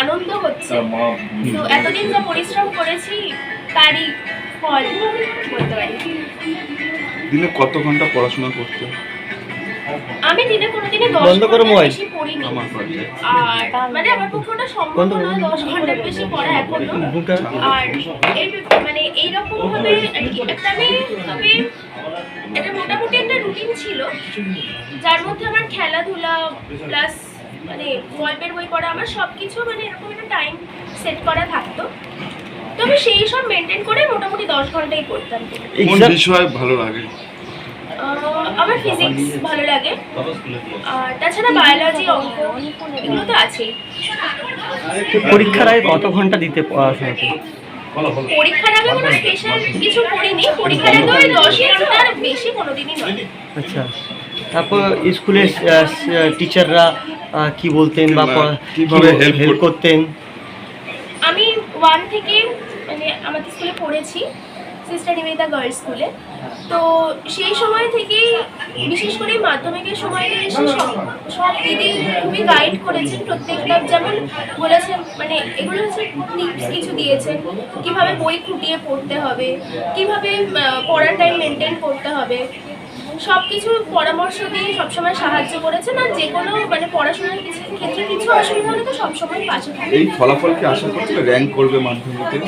আনন্দ হচ্ছে। তো এতদিন যা পরিশ্রম করেছি তারই ফল বলতে পারি। দিনে কত ঘণ্টা পড়াশোনা করতে? আমি দিনে কোনোদিনই দশ ঘণ্টার বেশি পড়িনি। আমার পড়াতে আর মানে আমার পক্ষে ওটা সম্ভব নয় দশ ঘণ্টার বেশি পড়া এখনও। আর এই মানে এইরকম ভাবে একটা আমি তবে এটা মোটামুটি একটা রুটিন ছিল। যার মধ্যে আমার খেলাধুলা প্লাস মানে গল্পের বই পড়া আমার সব কিছু মানে এরকম একটা টাইম সেট করা থাকতো। তো আমি সেই সব মেনটেন করে মোটামুটি দশ ঘন্টাই করতাম কোন বিষয় ভালো লাগে? আমার ফিজিক্স ভালো লাগে। আর তাছাড়া বায়োলজি অঙ্ক এগুলো তো আছেই। পরীক্ষার আগে কত ঘণ্টা দিতে পড়াশোনা করতে? পরীক্ষার আগে কোনো স্পেশাল কিছু করিনি। পরীক্ষার আগে ওই দশ ঘণ্টার বেশি কোনোদিনই নয়। আচ্ছা। তারপর স্কুলের টিচাররা কি বলতেন বা কীভাবে হেল্প করতেন? করতেন আমি ওয়ান থেকে মানে আমাদের স্কুলে পড়েছি সিস্টার নিবেদিতা গার্লস স্কুলে তো সেই সময় থেকেই বিশেষ করে মাধ্যমিকের সময় এসে সব সব দিদি খুবই গাইড করেছেন। প্রত্যেকটা যেমন বলেছেন মানে এগুলো হচ্ছে টিপস কিছু দিয়েছেন। কীভাবে বই খুঁটিয়ে পড়তে হবে কীভাবে পড়ার টাইম মেনটেন করতে হবে। সব কিছু পরামর্শ দিয়ে সবসময় সাহায্য করেছে না যে কোনো মানে পড়াশোনার ক্ষেত্রে কিছু অসুবিধা হলে তো সবসময় পাশে থাকে এই ফলাফল কি আশা করছিলে র্যাঙ্ক করবে মাধ্যমিকে?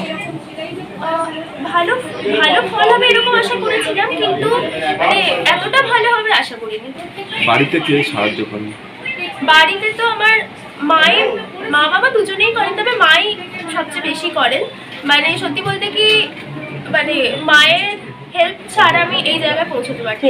ভালো। ভালো ফল হবে এরকম আশা করেছিলাম কিন্তু মানে এতটা ভালো হবে আশা করিনি। বাড়িতে কে সাহায্য করে? বাড়িতে তো আমার মায়ের মা বাবা দুজনেই করেন তবে মাই সবচেয়ে বেশি করেন। মানে সত্যি বলতে কি মানে মায়ের হেল্প ছাড়া আমি এই জায়গায় পৌঁছতে পারি